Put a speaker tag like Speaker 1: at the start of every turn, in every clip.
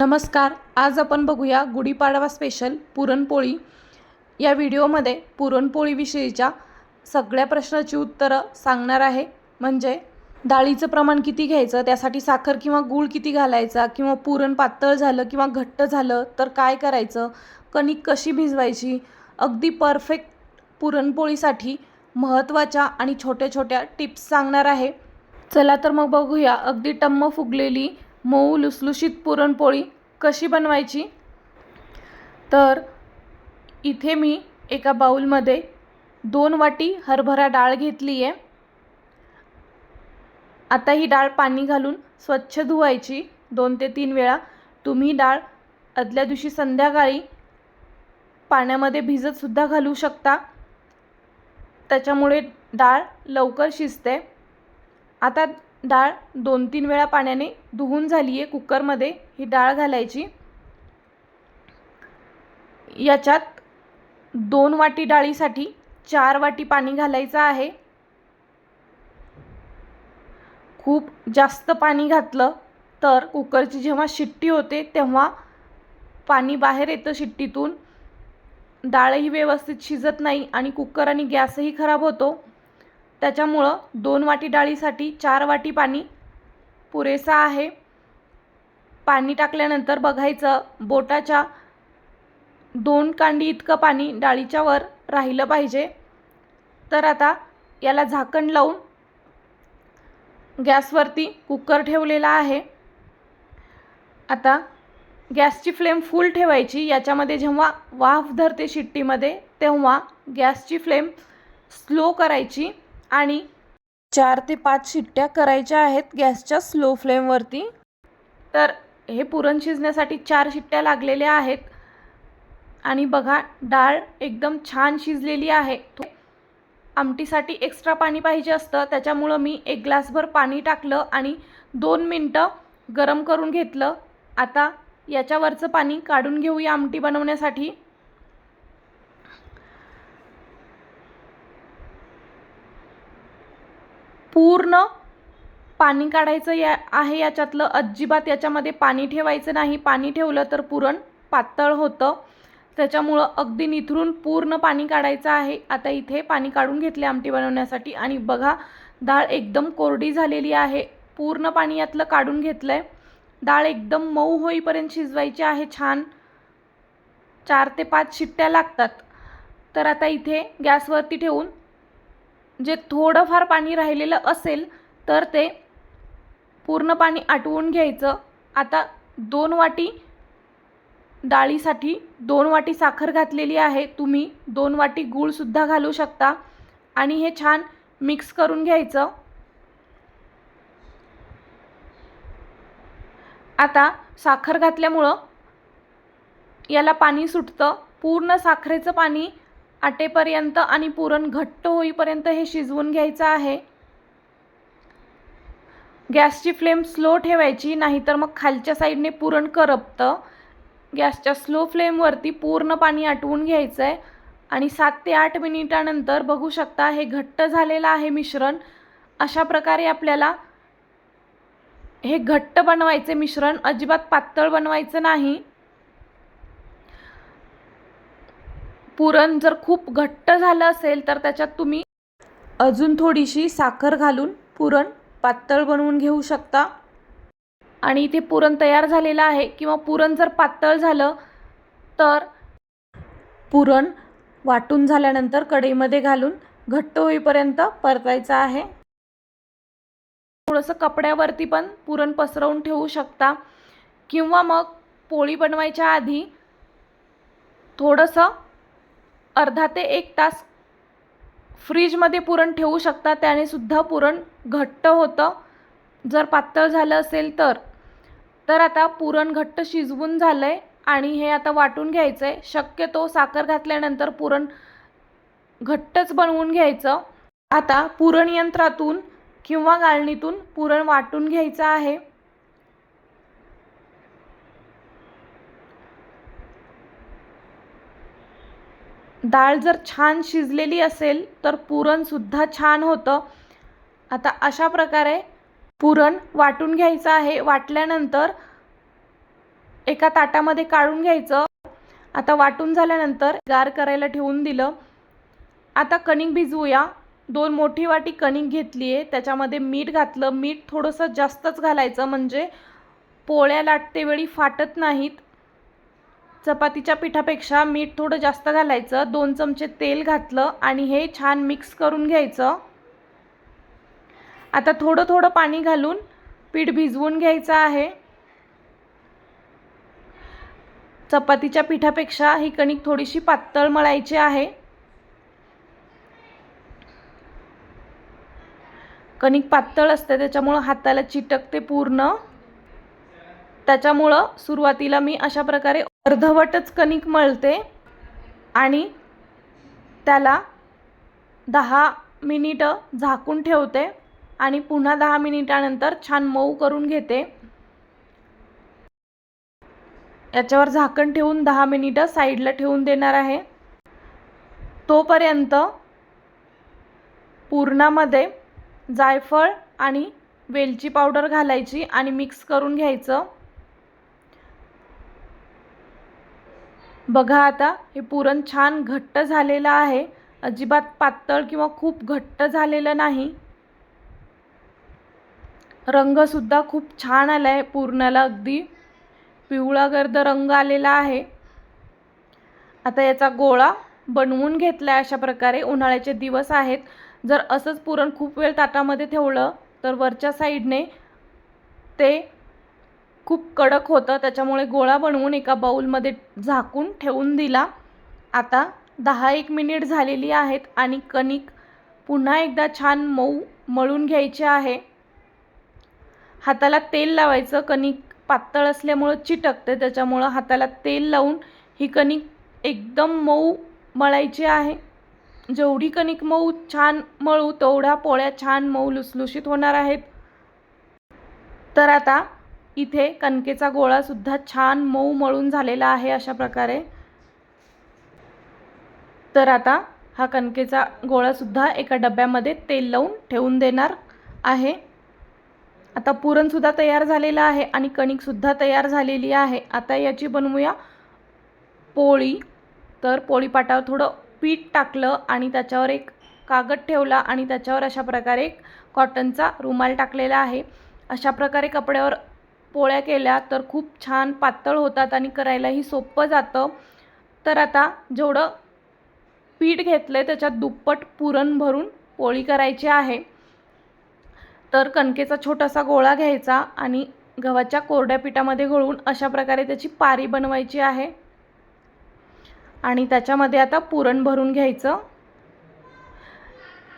Speaker 1: नमस्कार आज आपण बघूया गुढीपाडवा स्पेशल पुरणपोळी. या व्हिडिओमध्ये पुरणपोळीविषयीच्या सगळ्या प्रश्नाची उत्तरं सांगणार आहे. म्हणजे डाळीचं प्रमाण किती घ्यायचं त्यासाठी साखर किंवा गूळ किती घालायचा किंवा पुरण पातळ झालं किंवा घट्ट झालं तर काय करायचं कणिक कशी भिजवायची अगदी परफेक्ट पुरणपोळीसाठी महत्त्वाच्या आणि छोट्या छोट्या टिप्स सांगणार आहे. चला तर मग बघूया अगदी टम्म फुगलेली मऊ लुसलुशीत पुरणपोळी कशी बनवायची? तर इथे मी एका बाऊलमध्ये दोन वाटी हरभरा डाळ घेतली आहे. आता ही डाळ पाणी घालून स्वच्छ धुवायची दोन ते तीन वेळा. तुम्ही डाळ आदल्या दिवशी संध्याकाळी पाण्यामध्ये भिजतसुद्धा घालू शकता. त्याच्यामुळे डाळ लवकर शिजते. आता डाळ दोन तीन वेळा पाण्याने धुवून झाली आहे कुकरमध्ये. ही डाळ घालायची. याच्यात दोन वाटी डाळीसाठी चार वाटी पाणी घालायचं आहे. खूप जास्त पाणी घातलं तर कुकरची जेव्हा शिट्टी होते तेव्हा पाणी बाहेर येतं शिट्टीतून. डाळही व्यवस्थित शिजत नाही आणि कुकर आणि गॅसही खराब होतो. त्याच्यामुळं दोन वाटी डाळीसाठी चार वाटी पाणी पुरेसा आहे. पाणी टाकल्यानंतर बघायचं बोटाच्या दोन कांडी इतकं पाणी डाळीच्या वर राहिलं पाहिजे. तर आता याला झाकण लावून गॅसवरती कुकर ठेवलेला आहे. आता गॅसची फ्लेम फुल ठेवायची. याच्यामध्ये जेव्हा वाफ धरते शिट्टीमध्ये तेव्हा गॅसची फ्लेम स्लो करायची. आणि चार ते पाच शिट्ट्या करायच्या आहेत गॅसच्या स्लो फ्लेमवरती. तर हे पुरण शिजण्यासाठी चार शिट्ट्या लागलेल्या आहेत. आणि बघा डाळ एकदम छान शिजलेली आहे. आमटीसाठी एक्स्ट्रा पाणी पाहिजे असतं. त्याच्यामुळं मी एक ग्लासभर पाणी टाकलं आणि दोन मिनटं गरम करून घेतलं. आता याच्यावरचं पाणी काढून घेऊया आमटी बनवण्यासाठी. पूर्ण पाणी काढायचं या आहे याच्यातलं. अजिबात याच्यामध्ये पाणी ठेवायचं नाही. पाणी ठेवलं तर पुरण पातळ होतं. त्याच्यामुळं अगदी निथरून पूर्ण पाणी काढायचं आहे. आता इथे पाणी काढून घेतले आमटी बनवण्यासाठी. आणि बघा डाळ एकदम कोरडी झालेली आहे. पूर्ण पाणी यातलं काढून घेतलं आहे डाळ एकदम मऊ होईपर्यंत शिजवायची आहे. छान चार ते पाच शिट्ट्या लागतात. तर आता इथे गॅसवरती ठेवून जे थोडंफार पाणी राहिलेलं असेल तर ते पूर्ण पाणी आटवून घ्यायचं. आता दोन वाटी डाळीसाठी दोन वाटी साखर घातलेली आहे. तुम्ही दोन वाटी गूळसुद्धा घालू शकता. आणि हे छान मिक्स करून घ्यायचं. आता साखर घातल्यामुळं याला पाणी सुटतं. पूर्ण साखरेचं पाणी आटेपर्यंत आणि पुरण घट्ट होईपर्यंत हे शिजवून घ्यायचं आहे. गॅसची फ्लेम स्लो ठेवायची नाहीतर मग खालच्या साईडने पुरण करपतं. गॅसच्या स्लो फ्लेमवरती पूर्ण पाणी आटवून घ्यायचं आहे आणि सात ते आठ मिनिटानंतर बघू शकता हे घट्ट झालेलं आहे मिश्रण. अशा प्रकारे आपल्याला हे घट्ट बनवायचे मिश्रण अजिबात पातळ बनवायचं नाही. पुरण जर खूप घट्ट झालं असेल तर त्याच्यात तुम्ही अजून थोडीशी साखर घालून पुरण पातळ बनवून घेऊ शकता. आणि इथे पुरण तयार झालेलं आहे. किंवा पुरण जर पातळ झालं तर पुरण वाटून झाल्यानंतर कढईमध्ये घालून घट्ट होईपर्यंत परतायचं आहे. थोडंसं कपड्यावरती पण पुरण पसरवून ठेवू शकता. किंवा मग पोळी बनवायच्या आधी थोडंसं अर्धा ते एक तास फ्रीजमध्ये पुरण ठेवू शकता. त्याने सुद्धा पुरण घट्ट होतं. जर पातळ झालं असेल तर. तर आता पुरण घट्ट शिजवून झालं आहे आणि हे आता वाटून घ्यायचं आहे शक्यतो साखर घातल्यानंतर पुरण घट्टच बनवून घ्यायचं. आता पुरण यंत्रातून किंवा गाळणीतून पुरण वाटून घ्यायचं आहे. डाळ जर छान शिजलेली असेल तर पुरणसुद्धा छान होतं. आता अशा प्रकारे पुरण वाटून घ्यायचं आहे. वाटल्यानंतर एका ताटामध्ये काढून घ्यायचं. आता वाटून झाल्यानंतर गार करायला ठेवून दिलं. आता कणिक भिजवूया. दोन मोठी वाटी कणिक घेतली आहे त्याच्यामध्ये मीठ घातलं. मीठ थोडंसं जास्तच घालायचं. म्हणजे पोळ्या लाटतेवेळी फाटत नाहीत. चपातीच्या पिठापेक्षा मीठ थोडं जास्त घालायचं दोन चमचे तेल घातलं आणि हे छान मिक्स करून घ्यायचं. आता थोडं थोडं पाणी घालून पीठ भिजवून घ्यायचं आहे. चपातीच्या पिठापेक्षा ही कणिक थोडीशी पातळ मळायची आहे. कणिक पातळ असते त्याच्यामुळं हाताला चिटकते पूर्ण. त्याच्यामुळं सुरुवातीला मी अशा प्रकारे अर्धवटच कणिक मळते आणि त्याला दहा मिनिटं झाकून ठेवते आणि पुन्हा दहा मिनिटानंतर छान मऊ करून घेते. याच्यावर झाकण ठेवून दहा मिनिटं साईडला ठेवून देणार आहे. तोपर्यंत पूर्णामध्ये जायफळ आणि वेलची पावडर घालायची आणि मिक्स करून घ्यायचं. बघा आता हे पुरण छान घट्ट झालेलं आहे. अजिबात पातळ किंवा खूप घट्ट झालेलं नाही. रंगसुद्धा खूप छान आला आहे पुरणाला अगदी. पिवळा गर्द रंग आलेला आहे. आता याचा गोळा बनवून घेतला आहे अशा प्रकारे. उन्हाळ्याचे दिवस आहेत. जर असंच पुरण खूप वेळ ताटामध्ये ठेवलं तर वरच्या साईडने ते खूप कडक होतं. त्याच्यामुळे गोळा बनवून एका बाऊलमध्ये झाकून ठेवून दिला. आता दहा एक मिनिट झालेली आहेत आणि कणिक पुन्हा एकदा छान मऊ मळून घ्यायचे आहे. हाताला तेल लावायचं. कणिक पातळ असल्यामुळं चिटकते. त्याच्यामुळं हाताला तेल लावून ही कणिक एकदम मऊ मळायची आहे. जेवढी कणिक मऊ छान मळू तेवढ्या पोळ्या छान मऊ लुसलुशीत होणार आहेत. तर आता इथे कणकेचा गोळासुद्धा छान मऊ मळून झालेला आहे अशा प्रकारे. तर आता हा कणकेचा गोळासुद्धा एका डब्यामध्ये तेल लावून ठेवून देणार आहे. आता पुरणसुद्धा तयार झालेलं आहे आणि कणिकसुद्धा तयार झालेली आहे. आता याची बनवूया पोळी. तर पोळीपाटावर थोडं पीठ टाकलं आणि त्याच्यावर एक कागद ठेवला आणि त्याच्यावर अशा प्रकारे एक कॉटनचा रुमाल टाकलेला आहे. अशा प्रकारे कपड्यावर पोळ्या केल्या तर खूप छान पातळ होतात आणि करायलाही सोपं जातं. तर आता जेवढं पीठ घेतलं आहे त्याच्यात दुप्पट पुरण भरून पोळी करायची आहे. तर कणकेचा छोटासा गोळा घ्यायचा आणि गव्हाच्या कोरड्या पिठामध्ये घळून अशा प्रकारे त्याची पारी बनवायची आहे. आणि त्याच्यामध्ये आता पुरण भरून घ्यायचं.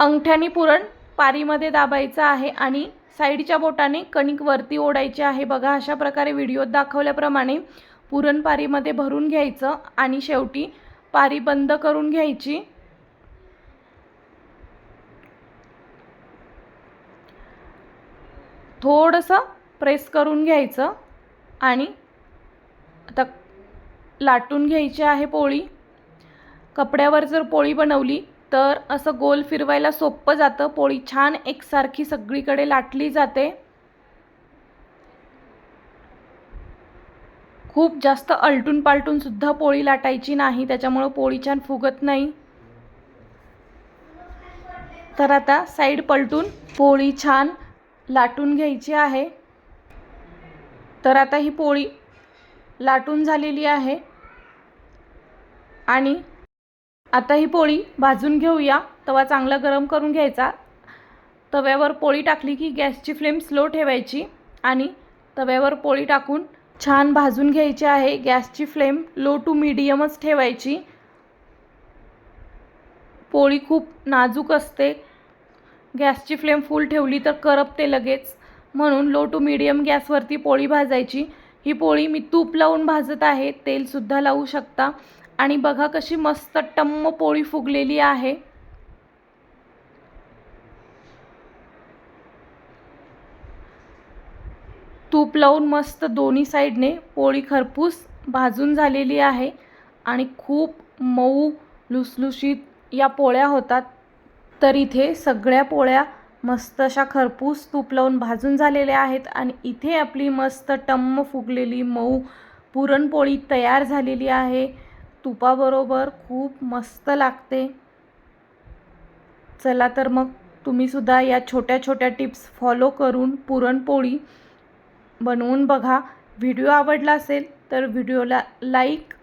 Speaker 1: अंगठ्याने पुरण पारीमध्ये दाबायचं आहे आणि साईडच्या बोटाने कणिक वरती ओढायची आहे. बघा अशा प्रकारे व्हिडिओत दाखवल्याप्रमाणे पुरणपारीमध्ये भरून घ्यायचं आणि शेवटी पारी बंद करून घ्यायची. थोडंसं प्रेस करून घ्यायचं आणि आता लाटून घ्यायची आहे पोळी. कपड्यावर जर पोळी बनवली तर असं गोल फिरवायला सोपं जातं. पोळी छान एकसारखी सगळीकडे लाटली जाते. खूप जास्त अलटून पालटून सुद्धा पोळी लाटायची नाही. त्याच्यामुळं पोळी छान फुगत नाही. तर आता साईड पलटून पोळी छान लाटून घ्यायची आहे. तर आता ही पोळी लाटून झालेली आहे. आणि आता ही पोळी भाजून घेऊया. तवा चांगला गरम करून घ्यायचा. तव्यावर पोळी टाकली की गॅसची फ्लेम स्लो ठेवायची आणि तव्यावर पोळी टाकून छान भाजून घ्यायची आहे. गॅसची फ्लेम लो टू मीडियमच ठेवायची. पोळी खूप नाजूक असते. गॅसची फ्लेम फुल ठेवली तर करपते लगेच. म्हणून लो टू मीडियम गॅसवरती पोळी भाजायची. ही पोळी मी तूप लावून भाजत आहे. तेलसुद्धा लावू शकता. आणि बघा कशी मस्त टम्म पोळी फुगलेली आहे. तूप लावून मस्त दोन्ही साईडने पोळी खरपूस भाजून झालेली आहे आणि खूप मऊ लुसलुशीत या पोळ्या होतात. तर इथे सगळ्या पोळ्या मस्त अशा खरपूस तूप लावून भाजून झालेल्या आहेत आणि इथे आपली मस्त टम्म फुगलेली मऊ पुरणपोळी तयार झालेली आहे. तुपाबरोबर खूप मस्त लागते. चला तर मग तुम्हीसुद्धा या छोट्या छोट्या टिप्स फॉलो करून पुरणपोळी बनवून बघा. व्हिडिओ आवडला असेल तर व्हिडिओला लाईक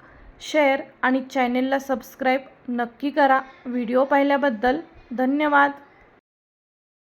Speaker 1: शेअर आणि चॅनेलला सबस्क्राईब नक्की करा. व्हिडिओ पाहिल्याबद्दल धन्यवाद.